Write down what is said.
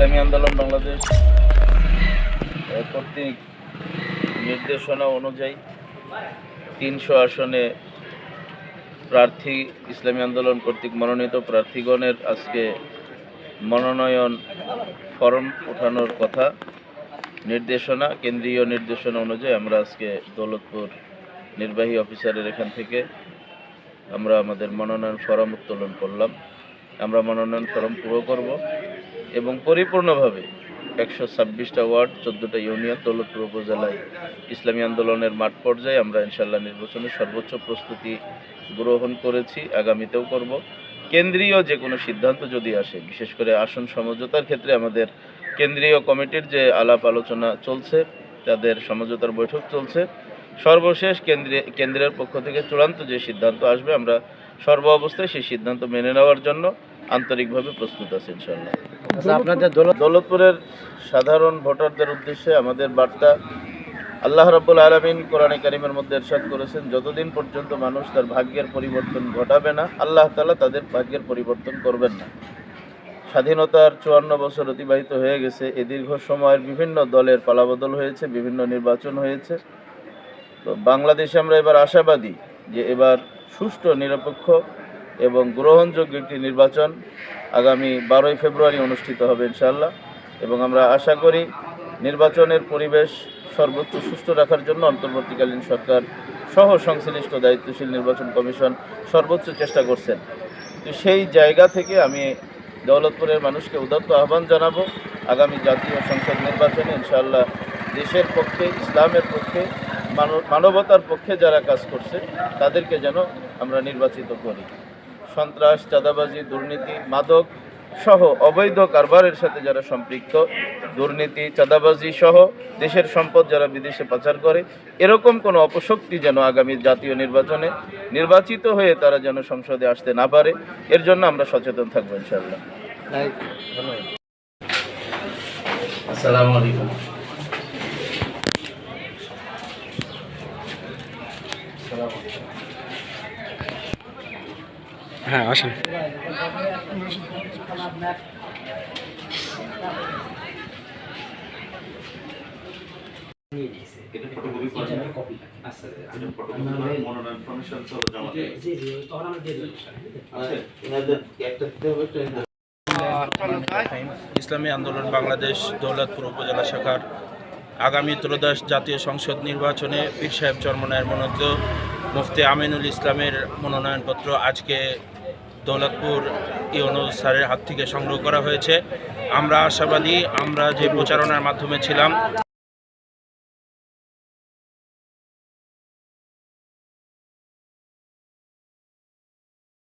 ইসলামী আন্দোলন বাংলাদেশ কর্তৃক নির্দেশনা অনুযায়ী তিনশো আসনে প্রার্থী, ইসলামী আন্দোলন কর্তৃক মনোনীত প্রার্থীগণের আজকে মনোনয়ন ফর্ম ওঠানোর কথা নির্দেশনা, কেন্দ্রীয় নির্দেশনা অনুযায়ী আমরা আজকে দৌলতপুর নির্বাহী অফিসারের এখান থেকে আমরা আমাদের মনোনয়ন ফরম উত্তোলন করলাম। আমরা মনোনয়ন ফরম পুরো করব। এবং পরিপূর্ণভাবে একশো ছাব্বিশটা ওয়ার্ড, চোদ্দোটা ইউনিয়ন দৌলতপুর উপজেলায় ইসলামী আন্দোলনের মাঠ পর্যায়ে আমরা ইনশাল্লাহ নির্বাচনে সর্বোচ্চ প্রস্তুতি গ্রহণ করেছি, আগামীতেও করব। কেন্দ্রীয় যে কোনো সিদ্ধান্ত যদি আসে, বিশেষ করে আসন সমঝোতার ক্ষেত্রে আমাদের কেন্দ্রীয় কমিটির যে আলাপ আলোচনা চলছে, তাদের সমঝোতার বৈঠক চলছে। সর্বশেষ কেন্দ্রে, কেন্দ্রের পক্ষ থেকে চূড়ান্ত যে সিদ্ধান্ত আসবে, আমরা সর্ব অবস্থায় সেই সিদ্ধান্ত মেনে নেওয়ার জন্য আন্তরিকভাবে প্রস্তুত আছি ইনশাল্লাহ আচ্ছা আপনাদের দৌলত দৌলতপুরের সাধারণ ভোটারদের উদ্দেশ্যে আমাদের বার্তা আল্লাহ রব্বুল আলমিন কোরআনে কারিমের মধ্যে এরশাদ করেছেন যতদিন পর্যন্ত মানুষ তার ভাগ্যের পরিবর্তন ঘটাবে না আল্লাহ তালা তাদের ভাগ্যের পরিবর্তন করবেন না। স্বাধীনতার চুয়ান্ন বছর অতিবাহিত হয়ে গেছে এ দীর্ঘ সময়ের বিভিন্ন দলের পালাবদল হয়েছে বিভিন্ন নির্বাচন হয়েছে। তো বাংলাদেশে আমরা এবার আশাবাদী যে এবার সুষ্ঠু নিরপেক্ষ এবং গ্রহণযোগ্য একটি নির্বাচন আগামী বারোই ফেব্রুয়ারি অনুষ্ঠিত হবে ইনশাল্লাহ এবং আমরা আশা করি নির্বাচনের পরিবেশ সর্বোচ্চ সুষ্ঠু রাখার জন্য অন্তর্বর্তীকালীন সরকার সহ সংশ্লিষ্ট দায়িত্বশীল নির্বাচন কমিশন সর্বোচ্চ চেষ্টা করছেন। তো সেই জায়গা থেকে আমি দৌলতপুরের মানুষকে উদাত্ত আহ্বান জানাব, আগামী জাতীয় সংসদ নির্বাচনে ইনশাআল্লাহ দেশের পক্ষে, ইসলামের পক্ষে, মানব- মানবতার পক্ষে যারা কাজ করছে, তাদেরকে যেন আমরা নির্বাচিত করি। সন্ত্রাস, চাঁদাবাজি, দুর্নীতি, মাদক সহ অবৈধ কারবারের সাথে যারা সম্পৃক্ত, দুর্নীতি, চাঁদাবাজি সহ দেশের সম্পদ যারা বিদেশে পাচার করে, এরকম কোনো অপশক্তি যেন আগামী জাতীয় নির্বাচনে নির্বাচিত হয়ে তারা যেন সংসদে আসতে না পারে, এর জন্য আমরা সচেতন থাকব ইনশাআল্লাহ। আসসালামু আলাইকুম। হ্যাঁ আসেন। ইসলামী আন্দোলন বাংলাদেশ দৌলতপুর উপজেলা শাখার আগামী ত্রয়োদশ জাতীয় সংসদ নির্বাচনে পীর সাহেব চরমনায়ের মনোনীত মুফতি আমিনুল ইসলামের মনোনয়নপত্র আজকে দৌলতপুর ইউনু স্যারের হাত থেকে সংগ্রহ করা হয়েছে। আমরা আশাবাদী, আমরা যে প্রচারণার মাধ্যমে ছিলাম